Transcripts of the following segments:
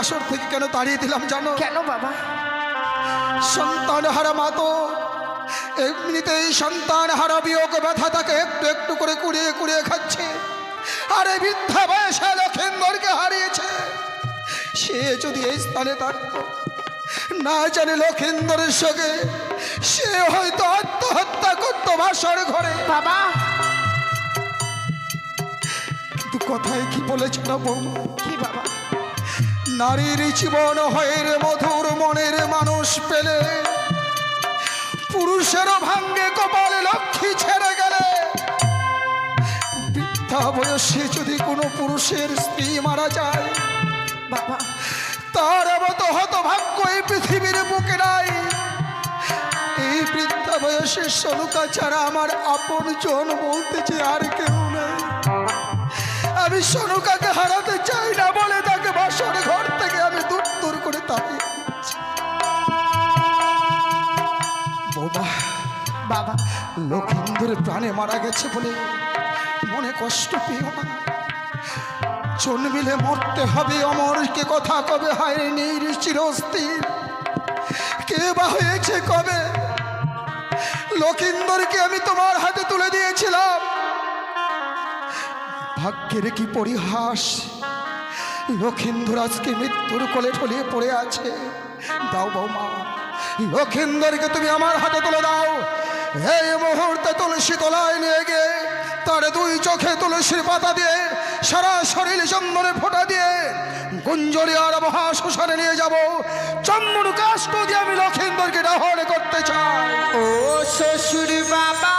বাসর থেকে কেন তাড়িয়ে দিলাম জানো? কেন বাবা? সন্তান হারা মা তো এমনিতেই সন্তান হারা বিয়োগ ব্যথা তাকে একটু একটু করে কুড়িয়ে কুড়িয়ে খাচ্ছে। আর এই বৃদ্ধা বয়সে লক্ষেন্দরকে হারিয়েছে। সে যদি এই স্থানে থাকতো না জানে লক্ষেন্দরের সঙ্গে সে হয়তো আত্মহত্যা করতো বাসর ঘরে। বাবা? কিন্তু কথায় কি বলেছিল বৌমা? কি বাবা? নারীর জীবন হয় রে মধুর মনের মানুষ পেলে পুরুষেরও ভাঙ্গে কপালে লক্ষ্মী ছেড়ে গেলে, বৃদ্ধা বয়সে যদি কোনো পুরুষের স্ত্রী মারা যায়, বাবা, তার মতো হতভাগ্য এই পৃথিবীর বুকে নাই। এই বৃদ্ধা বয়সে সনুকা ছাড়া আমার আপন জন বলতে আর কেউ নেই। আমি সনুকাকে হারাতে চাই না বাবা লক্ষিন্দর প্রাণে মারা গেছে বলে মনে কষ্ট পেও না। জন্মিলে মরতে হবে অমরকে কথা কবে? হায় নেই রে চিরস্থির। কে বা হয়েছে কবে? লক্ষিন্দরকে আমি তোমার হাতে তুলে দিয়েছিলাম। ভাগ্যের কি পরিহাস? লক্ষিন্দর আজকে মৃত্যুর কোলে ঠলিয়ে পড়ে আছে। দাও বৌমা লক্ষিন্দরকে তুমি আমার হাতে তুলে দাও। এই মুহূর্তে তুলসী তলায় নিয়ে গিয়ে তার দুই চোখে তুলসীর পাতা দিয়ে সারা শরীর চন্দনে ফোটা দিয়ে গুঞ্জরি আর মহা শ্মশানে নিয়ে যাব। চন্দন কাষ্ট দিয়ে আমি লক্ষিন্দরকে দাহন করতে চাই। ও শ্বশুর বাবা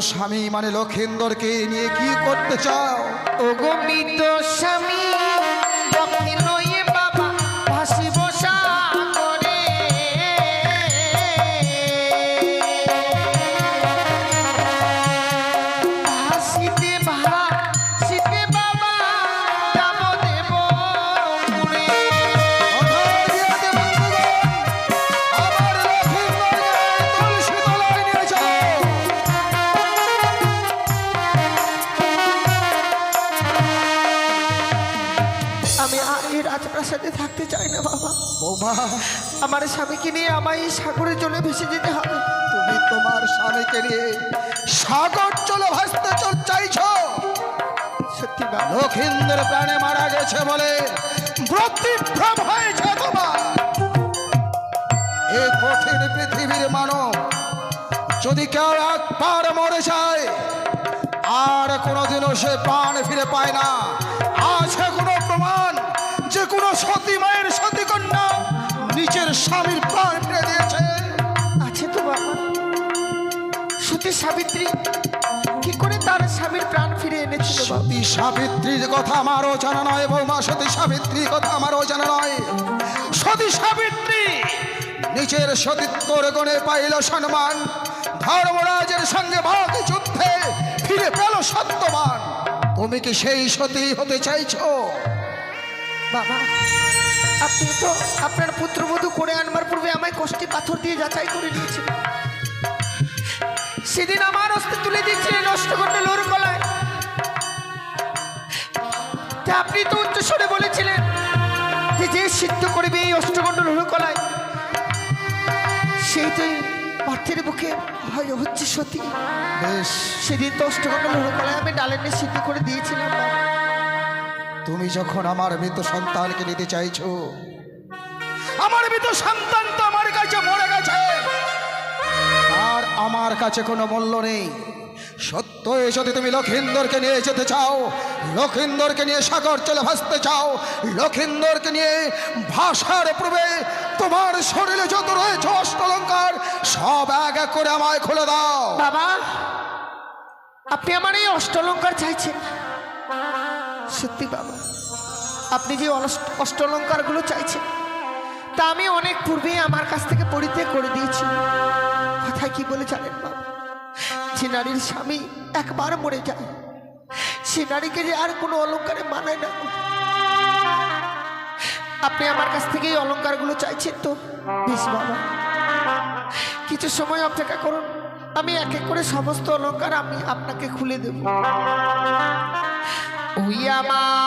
স্বামী মানে লক্ষেন্দরকে নিয়ে কি করতে চাও? ও মৃত স্বামী। আমার স্বামীকে নিয়ে আমায় এই ভেসে যেতে হবে। তুমি তোমার স্বামীকে নিয়ে সাগর চলে ভাসতে চাইছ? সত্যি বাবা লক্ষিন্দর প্রাণে মারা গেছে বলে প্রতিভ্রম হয়েছে তোমার। এই কঠিন পৃথিবীর মানব যদি কেউ একবার মরে যায় আর কোনোদিনও সে প্রাণ ফিরে পায় না। আছে কোনো প্রমাণ যে কোনো সতী স্বামীর প্রাণ ফিরে দিয়েছে। আছে তো বাবা। সতী সাবিত্রী কি করে তার স্বামীর প্রাণ ফিরে এনেছিল সতী সাবিত্রীর কথা আমারও জানা নয় বৌমা সতী সাবিত্রীর কথা আমারও জানা নয়। সতী সাবিত্রী নিজের সতীত্বর গণে পাইল সম্মান। ধর্মরাজের সঙ্গে বাঘ যুদ্ধে ফিরে পেল সত্যবান। তুমি কি সেই সতী হতে চাইছো? বাবা আপনি তো আপনার পুত্রবধূ করে আনবার পূর্বে আমায় কষ্টে পাথর দিয়ে যাচাই করে নিয়েছিলেন সেদিন আমার হস্তে তুলে দিয়েছিলেন অষ্টগণ্ড লোর গলায়। আপনি তো উচ্চস্বরে বলেছিলেন যে যে সিদ্ধ করবে এই অষ্টগণ্ড লোর গলায়। সেইটাই পার্থের বুকে হয় হচ্ছে সতী। সেদিন তো অষ্টগণ্ড লোহকলায় আমি ডালেনে সিদ্ধ করে দিয়েছিলাম। তুমি যখন আমার মৃত সন্তানকে নিতে চাইছো, আমার মৃত সন্তান তো আমার কাছে মরে গেছে। আর আমার কাছে কোনো মূল্য নেই। সত্য যদি তুমি লক্ষিন্দরকে নিয়ে যেতে চাও, লক্ষিন্দরকে নিয়ে সাগর চলে ভাসতে চাও, লক্ষিন্দরকে নিয়ে ভাষার পূর্বে তোমার শরীরে যত রয়েছে অষ্টলঙ্কার, সব এক এক করে আমায় খুলে দাও। বাবা, আপনি আমার এই অষ্টলঙ্কার চাইছেন সত্যি বাবা, আপনি যে অলস- অষ্টলঙ্কারগুলো চাইছেন, তা আমি অনেক পূর্বেই আমার কাছ থেকে পরিত্যাগ করে দিয়েছি। কথায় কি বলে জানেন বাবা, যে নারীর স্বামী একবার মরে যায়, সে নারীকে যে আর কোনো অলঙ্কারে মানায় না। আপনি আমার কাছ থেকে এই অলঙ্কারগুলো চাইছেন তো, বেশ বাবা। কিছু সময় অপেক্ষা করুন, আমি এক এক করে সমস্ত অলঙ্কার আমি আপনাকে খুলে দেব। ওই আমার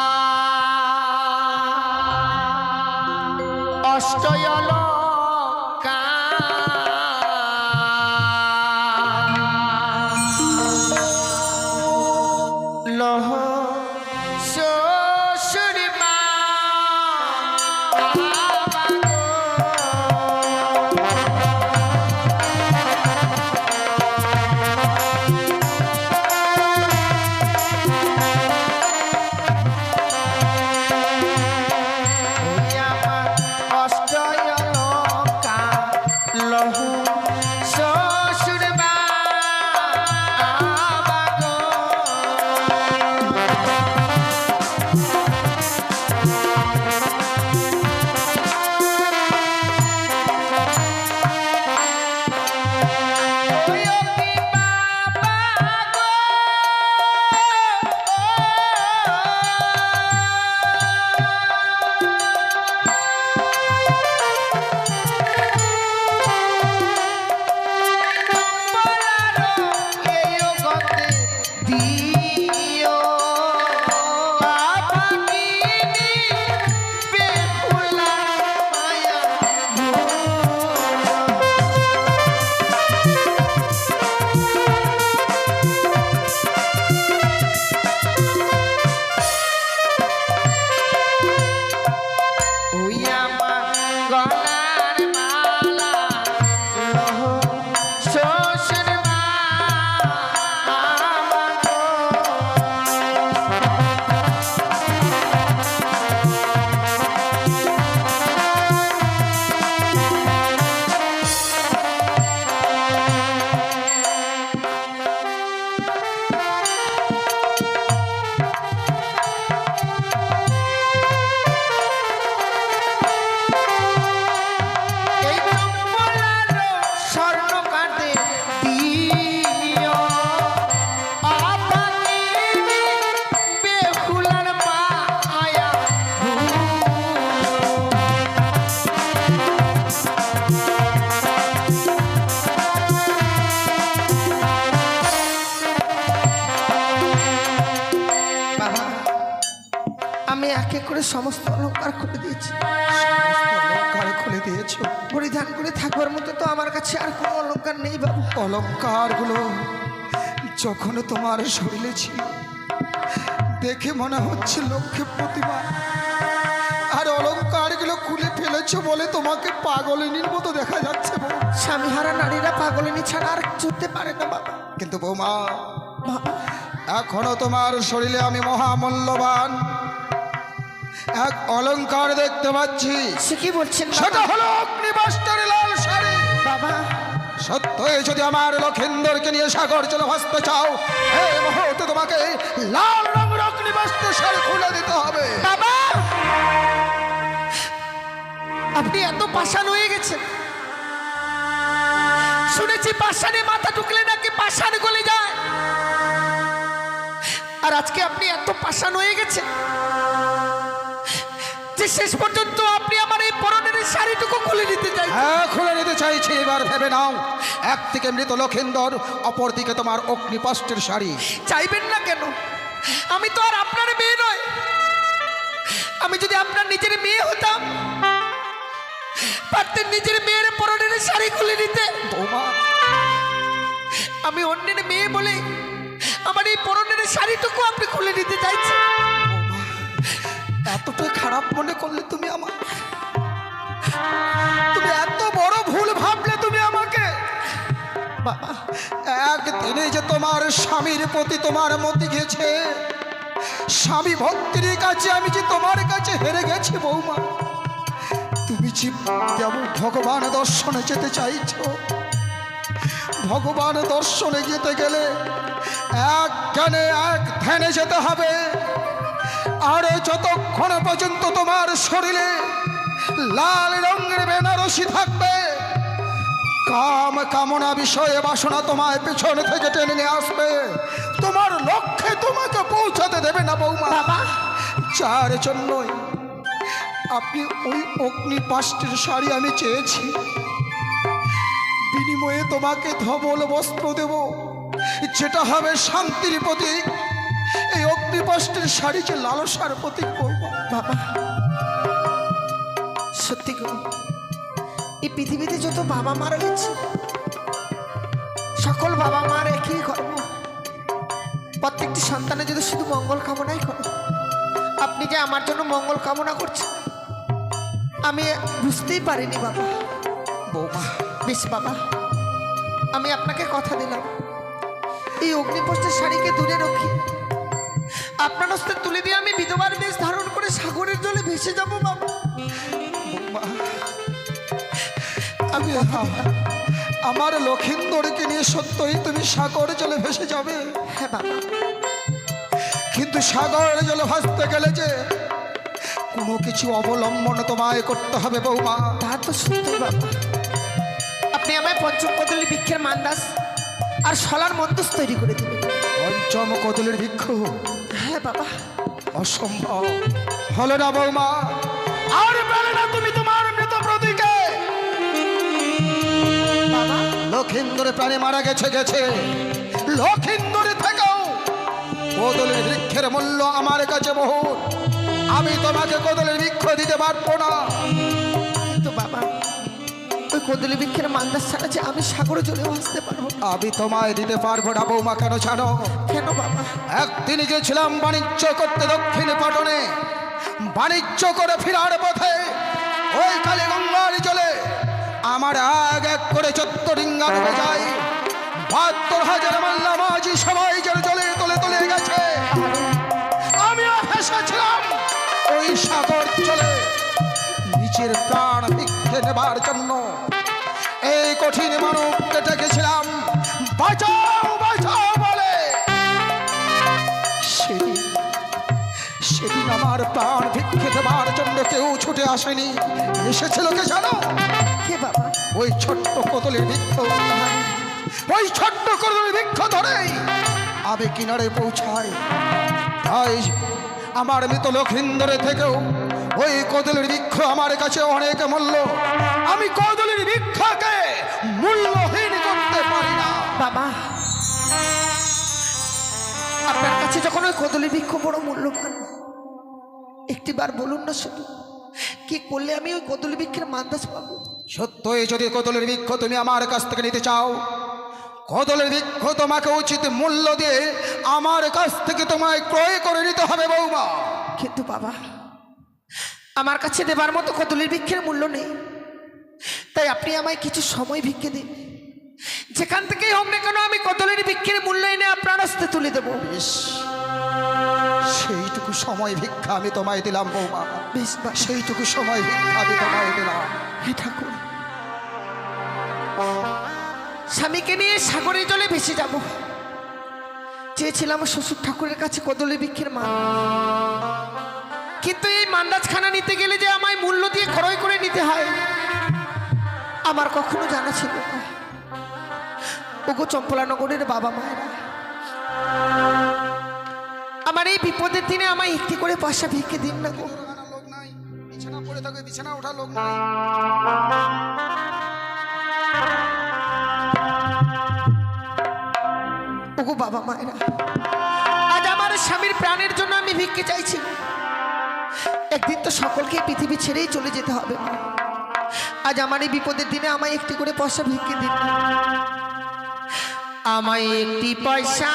এক সমস্ত অলঙ্কার খুলে দিয়েছি। অলঙ্কার খুলে দিয়েছ। পরিধান করে থাকবার মতো তো আমার কাছে আর কোনো অলঙ্কার নেই বাবু। অলঙ্কারগুলো যখন তোমার শরীরে ছিল দেখে মনে হচ্ছে লক্ষ্মী প্রতিমা। আর অলঙ্কারগুলো খুলে ফেলেছো বলে তোমাকে পাগলিনীর মতো দেখা যাচ্ছে। স্বামীহারা নারীরা পাগলিনী ছাড়া আর চলতে পারে না বাবা। কিন্তু বৌমা এখনও তোমার শরীরে আমি মহামূল্যবান এক অলংকার দেখতে পাচ্ছি। সে কি বলছেন? সেটা হলো অগ্নিবাস্টার লাল শাড়ি। বাবা। সত্যই যদি আমার লক্ষিন্দরকে নিয়ে সাগর চলে ভাসতে চাও এই মুহূর্তে তোমাকে লাল রঙের অগ্নিবাস্টার শাড়ি খুলে দিতে হবে। বাবা! আপনি এত পাষাণ হয়ে গেছেন। শুনেছি পাষাণে মাথা ঢুকলে নাকি পাষাণ গলে যায়। আর আজকে আপনি এত পাশান হয়ে গেছেন। শেষ পর্যন্ত আপনি আমার এই পরনের শাড়িটুকু খুলে নিতে চাই হ্যাঁ খুলে নিতে চাইছি এবার ভেবে নাও। এক থেকে মৃত লক্ষিন্দর অপর দিকে তোমার অগ্নিপাষ্টের শাড়ি। চাইবেন না কেন? আমি তো আর আপনার মেয়ে নয়। আমি যদি আপনার নিজের মেয়ে হতাম পারতেন নিজের মেয়ের পরনের শাড়ি খুলে নিতে বৌমা। আমি অন্যের মেয়ে বলে আমার এই পরনের শাড়িটুকু আপনি খুলে নিতে চাইছেন। এতটাই খারাপ মনে করলে তুমি আমার তুমি এত বড় ভুল ভাবলে তুমি আমাকে। একদিনে যে তোমার স্বামীর প্রতি তোমার মতি গেছে, স্বামী ভক্তির কাছে আমি যে তোমার কাছে হেরে গেছি বৌমা, তুমি যে যেমন ভগবান দর্শনে যেতে চাইছো, ভগবান দর্শনে যেতে গেলে এক জ্ঞানে এক ধ্যানে যেতে হবে। আর যতক্ষণ পর্যন্ত তোমার শরীরে লাল রঙের বেনারসি থাকবে কাম কামনা বিষয়ে বাসনা তোমায় পেছনে থেকে টেনে নিয়ে আসবে। তোমার লক্ষ্যে তোমাকে পৌঁছাতে দেবে না বৌমা। বাবা। যার জন্যই আপনি ওই অগ্নি পাষ্টের শাড়ি আমি চেয়েছি। বিনিময়ে তোমাকে ধবল বস্ত্র দেব যেটা হবে শান্তির প্রতীক। এই অগ্নিপাষ্টের শাড়ি যে লালসার প্রতীক বৌমা বাবা, সত্যি গো, এই পৃথিবীতে যত বাবা মা রয়েছে, সকল বাবা মার একই কর্ম প্রত্যেকটি সন্তানের যদি শুধু মঙ্গল কামনাই করে। আপনি যে আমার জন্য মঙ্গল কামনা করছেন, আমি বুঝতেই পারিনি বাবা। বৌমা, বেশ বাবা, আমি আপনাকে কথা দিলাম। এই অগ্নিপোষ্টের শাড়িকে দূরে রাখি। আপনার হস্তে তুলে দিয়ে আমি বিধবার বেশ ধারণ করে সাগরের জলে ভেসে যাব বাবা। আমি আমার লক্ষিন্দরকে নিয়ে সত্যই তুমি সাগরে জলে ভেসে যাবে। হ্যাঁ বাবা। কিন্তু সাগরে জলে ভাসতে গেলে যে কোনো কিছু অবলম্বন তোমায় করতে হবে বৌমা। তা তো সত্যি বাবা। আপনি আমায় পঞ্চম কদলি বৃক্ষের মান্দাস আর সলার মন্দস তৈরি করে দিবেন পঞ্চম কদলের বৃক্ষ হ্যাঁ বাবা। অসম্ভব। হলো না বৌমা। আর পেলে না তুমি তোমার মৃত প্রতীকে। লক্ষিন্দরে প্রাণে মারা গেছে গেছে। লক্ষিন্দরে থেকেও কদলের বৃক্ষের মূল্য আমার কাছে বহুত। আমি তোমাকে কদলের বৃক্ষ দিতে পারব না। কদলি বৃক্ষের মান্দাস ছাড়া যে আমি সাগরে চলে আসতে পারব আমি তোমায় দিতে পারব না বৌমা কেন জানো? কেন বাবা? একদিন গেছিলাম বাণিজ্য করতে দক্ষিণ পাটনে বাণিজ্য করে ফেরার পথে ওই কালী গঙ্গার জলে আমার এক এক করে চত্ব ডিঙ্গা ডুবে যায় বাহাত্তর হাজার মাল্লা মাঝি সবাই যেন জলে তলে তলে গেছে। আমিও হেসেছিলাম ওই সাগর চলে নিজের প্রাণ ভিক্ষে নেবার জন্য। কঠিন মানবকে ডেকেছিলাম। বাঁচাও বাঁচাও বলে। সেদিন সেদিন আমার প্রাণ ভিক্ষে দেবার জন্য কেউ ছুটে আসেনি। এসেছিল কে জানো? কে বাবা? ওই ছোট্ট কোতলের বৃক্ষ। ওই ছোট্ট কোতলের বৃক্ষ ধরেই আমি কিনারে পৌঁছাই তাই আমার মৃত লক্ষিন্দরে থেকেও ওই কদলের বৃক্ষ আমার কাছে অনেক মূল্য। আমি কদলের বৃক্ষকে মূল্যহীন করতে পারি না। বাবা আপনার কাছে যখন ওই কদলি বৃক্ষ বড় মূল্যবান একটিবার বলুন না শুধু কি করলে আমি ওই কদলি বৃক্ষের মান্দাস পাবো? সত্যই যদি কদলের বৃক্ষ তুমি আমার কাছ থেকে নিতে চাও কদলের বৃক্ষ তোমাকে উচিত মূল্য দিয়ে আমার কাছ থেকে তোমায় ক্রয় করে নিতে হবে বৌমা। কিন্তু বাবা আমার কাছে দেবার মতো কদলির বৃক্ষের মূল্য নেই। তাই আপনি আমায় কিছু সময় ভিক্ষে দিন। যেখান থেকেই হোক না কেন আমি কদলের বৃক্ষের মূল্য এনে আপনার হস্তে তুলে দেবো। ইস, সেইটুকু সময় ভিক্ষা আমি তোমায় দিলাম বৌমা। বেশ সেইটুকু সময় ভিক্ষা আমি তোমায় দিলাম। হে ঠাকুর। স্বামীকে নিয়ে সাগরের জলে ভেসে যাব। চেয়েছিলাম শ্বশুর ঠাকুরের কাছে কদলি বৃক্ষের মান কিন্তু এই মান্দাজখানা নিতে গেলে যে আমায় মূল্য দিয়ে ক্রয় করে নিতে হয় আমার কখনো জানা ছিল ওগো চম্পলানগরের বাবা মায়েরা, আমার এই বিপদের দিনে আমায় একটি করে পয়সা ভিক্ষে দিন না গো। বিছানা পড়ে থাকে বিছানা ওঠা লোক ওগো বাবা মায়েরা, আজ আমার স্বামীর প্রাণের জন্য আমি ভিক্ষে চাইছি। একদিন তো সকলকে পৃথিবী ছেড়েই চলে যেতে হবে আজ আমার এই বিপদের দিনে আমায় একটি করে পয়সা ভিক্ষে দিন। আমায় একটি পয়সা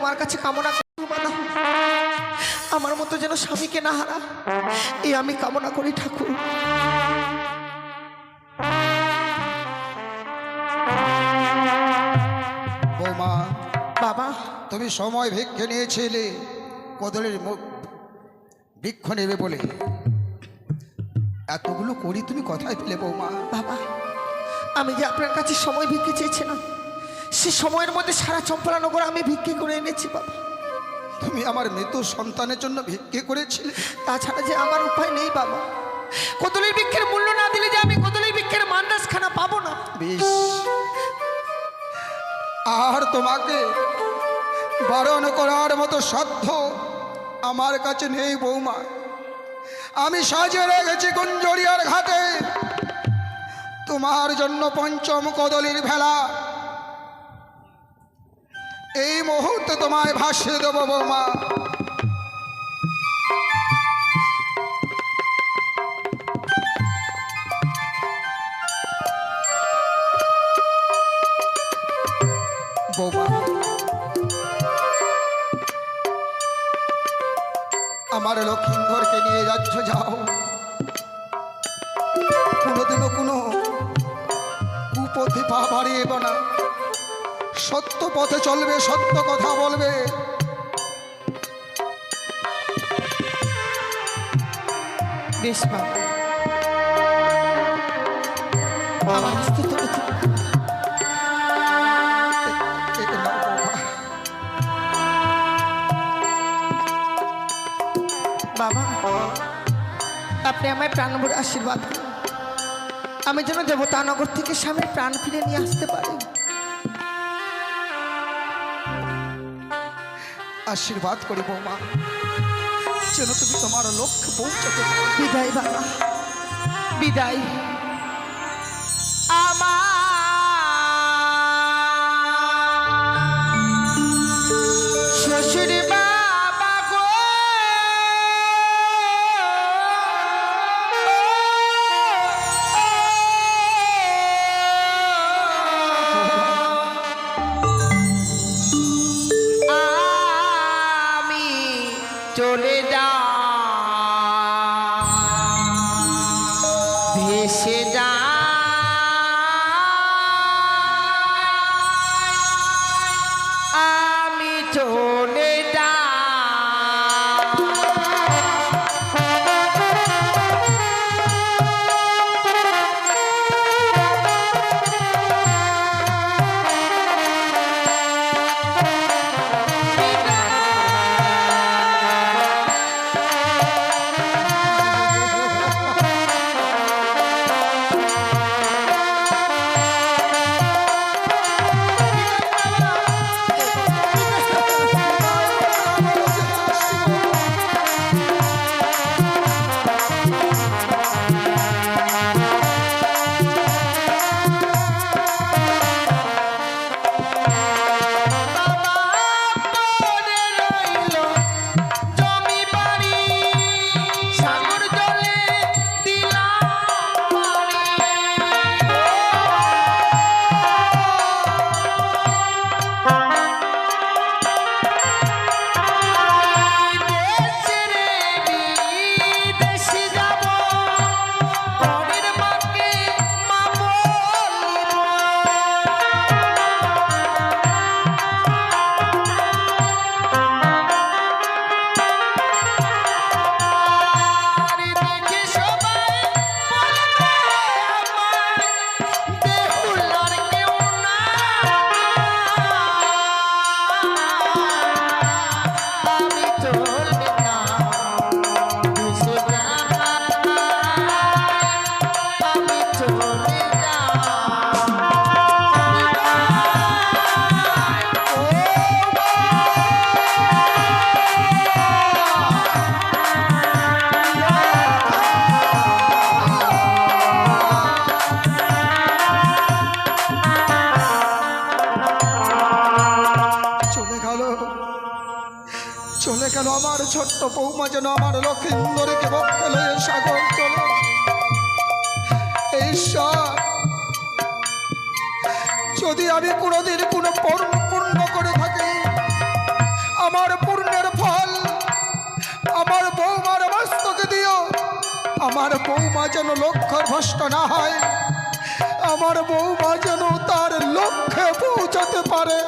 তোমার কাছে কামনা না আমার মতো যেন স্বামীকে না হারা এই আমি কামনা করি ঠাকুর। বৌমা বাবা। তুমি সময় ভিক্ষে নিয়েছিলে কদলের বৃক্ষ নেবে বলে। এতগুলো করি তুমি কোথায় পেলে বৌমা? বাবা আমি যে আপনার কাছে সময় ভিক্ষে চেয়েছিলাম সে সময়ের মধ্যে সারা চম্পলানগর আমি ভিক্ষে করে এনেছি বাবা। তুমি আমার মৃত সন্তানের জন্য ভিক্ষে করেছিলে। তাছাড়া যে আমার উপায় নেই বাবা। কদলের বৃক্ষের মূল্য না দিলে যে আমি কদলের বৃক্ষের মান্দাস খানা পাবো না? বেশ। আর তোমাকে বারণ করার মতো সাধ্য আমার কাছে নেই বৌমা। আমি সাজিয়ে রেখেছি গুঞ্জরিয়ার ঘাটে। তোমার জন্য পঞ্চম কদলির ভেলা। এই মুহূর্তে তোমায় ভাসিয়ে দেবো বৌমা। আমার লক্ষ্মীন্দরকে নিয়ে যাচ্ছ, যাও। কোনোদিনও কোনো কুপথে পা বাড়িয়ে না। সত্য পথে চলবে, সত্য কথা বলবে। বেশ বাবা, আপনি আমায় প্রাণভরে আশীর্বাদ আমি যেন দেবতানগর থেকে স্বামীর প্রাণ ফিরে নিয়ে আসতে পারি। আশীর্বাদ করি বৌমা। যেন তুমি তোমার লক্ষ্য পৌঁছাতে। বিদায় বাবা। বিদায়। চলে ছোট্ট বৌমা যেন আমার লক্ষিন্দরকে বক্ষে লয়ে সাগর চলে ঈশ্বর যদি আমি কোনোদিন কোনো পূর্ণ করে থাকি, আমার পূর্ণের ফল, আমার বৌমার মস্তকে দিও আমার বৌমা যেন লক্ষ্য ভ্রষ্ট না হয়, আমার বৌমা যেন তার লক্ষ্যে পৌঁছাতে পারে।